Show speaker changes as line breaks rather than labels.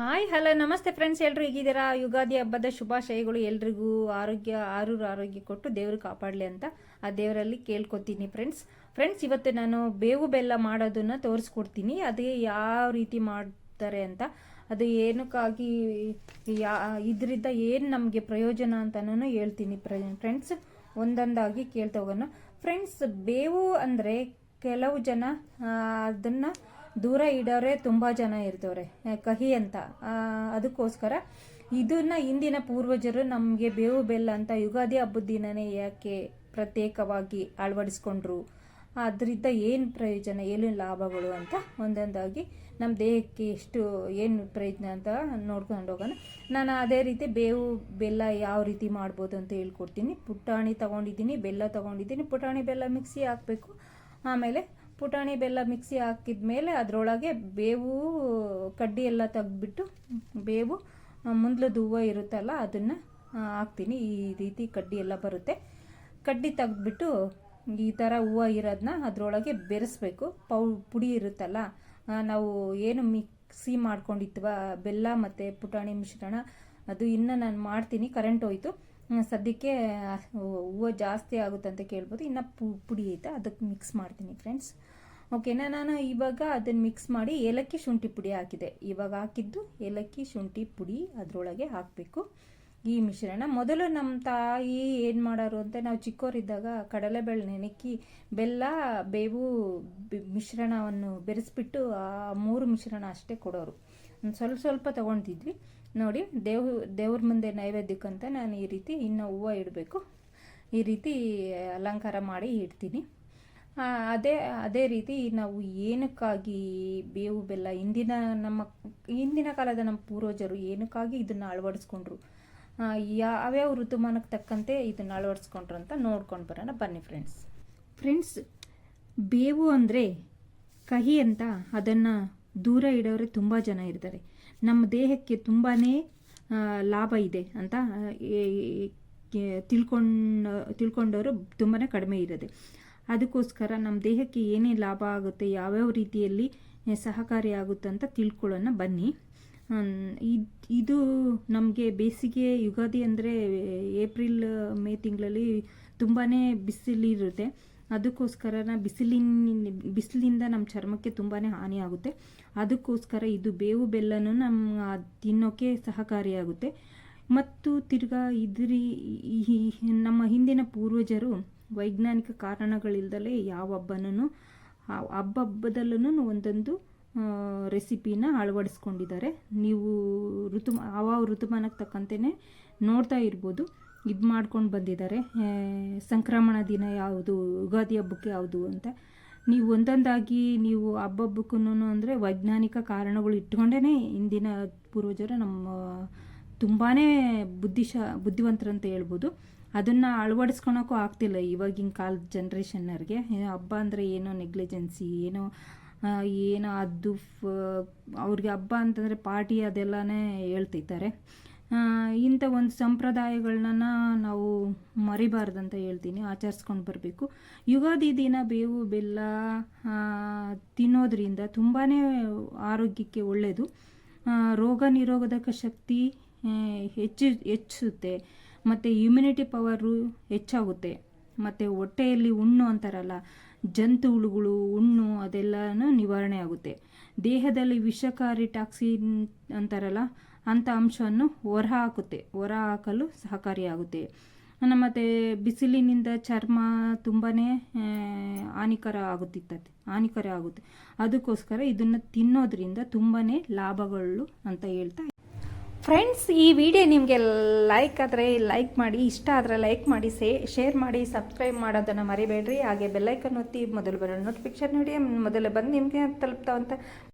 Hi, hello, ನಮಸ್ತೆ friends ಎಲ್ಲರೂ ಹೇಗಿದ್ದೀರಾ? ಯುಗಾದಿ ಹಬ್ಬದ ಶುಭಾಶಯಗಳು ಎಲ್ರಿಗೂ. ಆರೋಗ್ಯ, ಆರೂರು ಆರೋಗ್ಯ ಕೊಟ್ಟು ದೇವರು ಕಾಪಾಡಲಿ ಅಂತ ಆ ದೇವರಲ್ಲಿ ಕೇಳ್ಕೊತೀನಿ ಫ್ರೆಂಡ್ಸ್ ಫ್ರೆಂಡ್ಸ್ ಇವತ್ತು ನಾನು ಬೇವು ಬೆಲ್ಲ ಮಾಡೋದನ್ನು ತೋರಿಸ್ಕೊಡ್ತೀನಿ. ಅದೇ ಯಾವ ರೀತಿ ಮಾಡ್ತಾರೆ ಅಂತ, ಅದು ಏನಕ್ಕಾಗಿ ಯಾ, ಇದರಿಂದ ಏನು ನಮಗೆ ಪ್ರಯೋಜನ ಅಂತನೂ ಹೇಳ್ತೀನಿ ಫ್ರೆಂಡ್ಸ್ ಒಂದೊಂದಾಗಿ ಕೇಳ್ತಾ ಹೋಗೋಣ. ಫ್ರೆಂಡ್ಸ್ ಬೇವು ಅಂದರೆ ಕೆಲವು ಜನ ಅದನ್ನು ಅದನ್ನ ದೂರ ಇಡೋರೆ ತುಂಬ ಜನ ಇರ್ತವ್ರೆ ಕಹಿ ಅಂತ. ಅದಕ್ಕೋಸ್ಕರ ಇದನ್ನ ಹಿಂದಿನ ಪೂರ್ವಜರು ನಮಗೆ ಬೇವು ಬೆಲ್ಲ ಅಂತ ಯುಗಾದಿ ಹಬ್ಬದ ದಿನನೇ ಯಾಕೆ ಪ್ರತ್ಯೇಕವಾಗಿ ಅಳವಡಿಸ್ಕೊಂಡ್ರು? ಅದರಿಂದ ಏನು ಪ್ರಯೋಜನ ಏನು ಲಾಭಗಳು ಅಂತ ಒಂದೊಂದಾಗಿ ನಮ್ಮ ದೇಹಕ್ಕೆ ಎಷ್ಟು, ಏನು ಪ್ರಯೋಜನ ಅಂತ ನೋಡ್ಕೊಂಡು ಹೋಗೋಣ. ನಾನು ಅದೇ ರೀತಿ ಬೇವು ಬೆಲ್ಲ ಯಾವ ರೀತಿ ಮಾಡ್ಬೋದು ಅಂತ ಹೇಳ್ಕೊಡ್ತೀನಿ. ಪುಟಾಣಿ ತಗೊಂಡಿದ್ದೀನಿ, ಬೆಲ್ಲ ತಗೊಂಡಿದ್ದೀನಿ. ಪುಟಾಣಿ ಬೆಲ್ಲ ಮಿಕ್ಸಿ ಹಾಕಬೇಕು. ಆಮೇಲೆ ಪುಟಾಣಿ, ಬೆಲ್ಲ ಮಿಕ್ಸಿ ಹಾಕಿದ ಮೇಲೆ ಅದರೊಳಗೆ ಬೇವು, ಕಡ್ಡಿ ಎಲ್ಲ ತೆಗೆದ್ಬಿಟ್ಟು ಬೇವು ಮುಂದ್ಲದ ಹೂವು ಇರುತ್ತಲ್ಲ, ಅದನ್ನು ಹಾಕ್ತೀನಿ. ಈ ರೀತಿ ಕಡ್ಡಿ ಎಲ್ಲ ಬರುತ್ತೆ. ಕಡ್ಡಿ ತೆಗೆದ್ಬಿಟ್ಟು ಈ ಥರ ಹೂವು ಇರೋದನ್ನ ಅದರೊಳಗೆ ಬೆರೆಸ್ಬೇಕು. ಪೌ, ಪುಡಿ ಇರುತ್ತಲ್ಲ ನಾವು ಏನು ಮಿಕ್ಸಿ ಮಾಡ್ಕೊಂಡಿತ್ವ ಬೆಲ್ಲ ಮತ್ತು ಪುಟಾಣಿ ಮಿಶ್ರಣ, ಅದು ಇನ್ನು ನಾನು ಮಾಡ್ತೀನಿ. ಕರೆಂಟ್ ಹೋಯ್ತು. ಸದ್ಯಕ್ಕೆ ಹೂವು ಜಾಸ್ತಿ ಆಗುತ್ತೆ ಅಂತ ಕೇಳ್ಬೋದು. ಇನ್ನು ಪುಡಿ ಐತೆ, ಅದಕ್ಕೆ ಮಿಕ್ಸ್ ಮಾಡ್ತೀನಿ ಫ್ರೆಂಡ್ಸ್ ಓಕೆನಾ ನಾನು ಇವಾಗ ಅದನ್ನು ಮಿಕ್ಸ್ ಮಾಡಿ ಏಲಕ್ಕಿ ಶುಂಠಿ ಪುಡಿ ಹಾಕಿದೆ. ಇವಾಗ ಹಾಕಿದ್ದು ಏಲಕ್ಕಿ ಶುಂಠಿ ಪುಡಿ ಅದರೊಳಗೆ ಹಾಕಬೇಕು. ಈ ಮಿಶ್ರಣ, ಮೊದಲು ನಮ್ಮ ತಾಯಿ ಏನು ಮಾಡೋರು ಅಂತ ನಾವು ಚಿಕ್ಕವರಿದ್ದಾಗ ಕಡಲೆಬೇಳೆ ನೆನೆಕ್ಕಿ ಬೆಲ್ಲ, ಬೇವು ಮಿಶ್ರಣವನ್ನು ಬೆರೆಸ್ಬಿಟ್ಟು ಆ ಮೂರು ಮಿಶ್ರಣ ಅಷ್ಟೇ ಕೊಡೋರು. ಸ್ವಲ್ಪ ಸ್ವಲ್ಪ ತೊಗೊಳ್ತಿದ್ವಿ ನೋಡಿ ದೇವ್, ದೇವ್ರ ಮುಂದೆ ನೈವೇದ್ಯಕ್ಕಂತ ನಾನು ಈ ರೀತಿ ಇನ್ನು ಹೂವು ಇಡಬೇಕು. ಈ ರೀತಿ ಅಲಂಕಾರ ಮಾಡಿ ಇಡ್ತೀನಿ. ಅದೇ ಅದೇ ರೀತಿ ನಾವು ಏನಕ್ಕಾಗಿ ಬೇವು ಬೆಲ್ಲ, ಇಂದಿನ ನಮ್ಮ ಹಿಂದಿನ ಕಾಲದ ನಮ್ಮ ಪೂರ್ವಜರು ಏನಕ್ಕಾಗಿ ಇದನ್ನು ಅಳವಡಿಸ್ಕೊಂಡ್ರು? ಯಾವ್ಯಾವ ಋತುಮಾನಕ್ಕೆ ತಕ್ಕಂತೆ ಇದನ್ನು ಅಳವಡಿಸ್ಕೊಂಡ್ರು ಅಂತ ನೋಡ್ಕೊಂಡು ಬರೋಣ. ಬನ್ನಿ ಫ್ರೆಂಡ್ಸ್ ಫ್ರೆಂಡ್ಸ್ ಬೇವು ಅಂದರೆ ಕಹಿ ಅಂತ ಅದನ್ನು ದೂರ ಇಡೋರೆ ತುಂಬ ಜನ ಇರ್ತಾರೆ. ನಮ್ಮ ದೇಹಕ್ಕೆ ತುಂಬಾ ಲಾಭ ಇದೆ ಅಂತ ತಿಳ್ಕೊಂಡು ತಿಳ್ಕೊಂಡವರು ತುಂಬಾ ಕಡಿಮೆ ಇರೋದೆ. ಅದಕ್ಕೋಸ್ಕರ ನಮ್ಮ ದೇಹಕ್ಕೆ ಏನೇ ಲಾಭ ಆಗುತ್ತೆ, ಯಾವ್ಯಾವ ರೀತಿಯಲ್ಲಿ ಸಹಕಾರಿಯಾಗುತ್ತೆ ಅಂತ ತಿಳ್ಕೊಳ್ಳೋಣ ಬನ್ನಿ. ಇದು ನಮಗೆ ಬೇಸಿಗೆ ಯುಗಾದಿ ಅಂದರೆ, ಏಪ್ರಿಲ್ ಮೇ ತಿಂಗಳಲ್ಲಿ ತುಂಬಾ ಬಿಸಿಲಿರುತ್ತೆ. ಅದಕ್ಕೋಸ್ಕರ ಬಿಸಿಲಿನ, ಬಿಸಿಲಿಂದ ನಮ್ಮ ಚರ್ಮಕ್ಕೆ ತುಂಬಾ ಹಾನಿ ಆಗುತ್ತೆ. ಅದಕ್ಕೋಸ್ಕರ ಇದು ಬೇವು ಬೆಲ್ಲನೂ ನಮ್ಮ ತಿನ್ನೋಕ್ಕೆ ಸಹಕಾರಿಯಾಗುತ್ತೆ ಮತ್ತು ತಿರ್ಗಾ ಇದ್ರಿ ನಮ್ಮ ಹಿಂದಿನ ಪೂರ್ವಜರು ವೈಜ್ಞಾನಿಕ ಕಾರಣಗಳಿಲ್ಲದಲೇ ಯಾವ ಹಬ್ಬನೂ ಹಬ್ಬ ಹಬ್ಬದಲ್ಲೂ ಒಂದೊಂದು ರೆಸಿಪಿನ ಅಳವಡಿಸ್ಕೊಂಡಿದ್ದಾರೆ. ನೀವು ಋತುಮ ಆವ ಋತುಮಾನಕ್ಕೆ ತಕ್ಕಂತೆಯೇ ನೋಡ್ತಾ ಇರ್ಬೋದು. ಇದು ಮಾಡ್ಕೊಂಡು ಬಂದಿದ್ದಾರೆ. ಸಂಕ್ರಮಣ ದಿನ ಯಾವುದು, ಯುಗಾದಿ ಹಬ್ಬಕ್ಕೆ ಯಾವುದು ಅಂತ. ನೀವು ಒಂದೊಂದಾಗಿ ನೀವು ಹಬ್ಬಬ್ಬಕ್ಕೂ ಅಂದರೆ ವೈಜ್ಞಾನಿಕ ಕಾರಣಗಳು ಇಟ್ಕೊಂಡೇ ಇಂದಿನ ಪೂರ್ವಜರು ನಮ್ಮ ತುಂಬಾ ಬುದ್ಧಿಶ, ಬುದ್ಧಿವಂತರಂತ ಹೇಳ್ಬೋದು. ಅದನ್ನು ಅಳವಡಿಸ್ಕೊಳಕ್ಕೂ ಆಗ್ತಿಲ್ಲ ಇವಾಗಿನ ಕಾಲದ ಜನ್ರೇಷನ್ನರಿಗೆ. ಹಬ್ಬ ಅಂದರೆ ಏನೋ ನೆಗ್ಲಿಜೆನ್ಸಿ, ಏನೋ ಏನೋ ಅದು, ಫ- ಅವ್ರಿಗೆ ಹಬ್ಬ ಅಂತಂದರೆ ಪಾರ್ಟಿ ಅದೆಲ್ಲನೇ ಹೇಳ್ತಿದ್ದಾರೆ. ಇಂಥ ಒಂದು ಸಂಪ್ರದಾಯಗಳನ್ನ ನಾವು ಮರಿಬಾರ್ದಂತ ಹೇಳ್ತೀನಿ, ಆಚರಿಸ್ಕೊಂಡು ಬರಬೇಕು. ಯುಗಾದಿ ದಿನ ಬೇವು, ಬೆಲ್ಲ ತಿನ್ನೋದ್ರಿಂದ ತುಂಬಾ ಆರೋಗ್ಯಕ್ಕೆ ಒಳ್ಳೆಯದು ರೋಗ ನಿರೋಧಕ ಶಕ್ತಿ ಹೆಚ್ಚು, ಹೆಚ್ಚುತ್ತೆ. ಮತ್ತು ಇಮ್ಯುನಿಟಿ ಪವರು ಹೆಚ್ಚಾಗುತ್ತೆ. ಮತ್ತು ಹೊಟ್ಟೆಯಲ್ಲಿ ಹುಣ್ಣು ಅಂತಾರಲ್ಲ, ಜಂತು ಹುಳುಗಳು ಹುಣ್ಣು ಅದೆಲ್ಲನೂ ನಿವಾರಣೆ ಆಗುತ್ತೆ. ದೇಹದಲ್ಲಿ ವಿಷಕಾರಿ ಟಾಕ್ಸಿನ್ ಅಂತಾರಲ್ಲ ಅಂಥ ಅಂಶವನ್ನು ಹೊರಹಾಕುತ್ತೆ ಹೊರ ಹಾಕಲು ಸಹಕಾರಿಯಾಗುತ್ತೆ ಮತ್ತು ಬಿಸಿಲಿನಿಂದ ಚರ್ಮ ತುಂಬಾ ಹಾನಿಕರ ಆಗುತ್ತಿತ್ತು ಹಾನಿಕರ ಆಗುತ್ತೆ. ಅದಕ್ಕೋಸ್ಕರ ಇದನ್ನು ತಿನ್ನೋದ್ರಿಂದ ತುಂಬಾ ಲಾಭಗಳು ಅಂತ ಹೇಳ್ತಾ ಫ್ರೆಂಡ್ಸ್ ಈ ವಿಡಿಯೋ ನಿಮಗೆ ಲೈಕ್ ಆದರೆ ಲೈಕ್ ಮಾಡಿ, ಇಷ್ಟ ಆದರೆ ಲೈಕ್ ಮಾಡಿ, ಸೇ ಶೇರ್ ಮಾಡಿ ಸಬ್ಸ್ಕ್ರೈಬ್ ಮಾಡೋದನ್ನು ಮರಿಬೇಡ್ರಿ. ಹಾಗೆ ಬೆಲ್ಲೈಕನ್ ಒತ್ತಿ ಮೊದಲು ಬರೋ ನೋಟಿಫಿಕೇಶನ್ ನೋಡಿ, ಮೊದಲು ಬಂದು ನಿಮಗೆ ತಲುಪ್ತಾವಂತ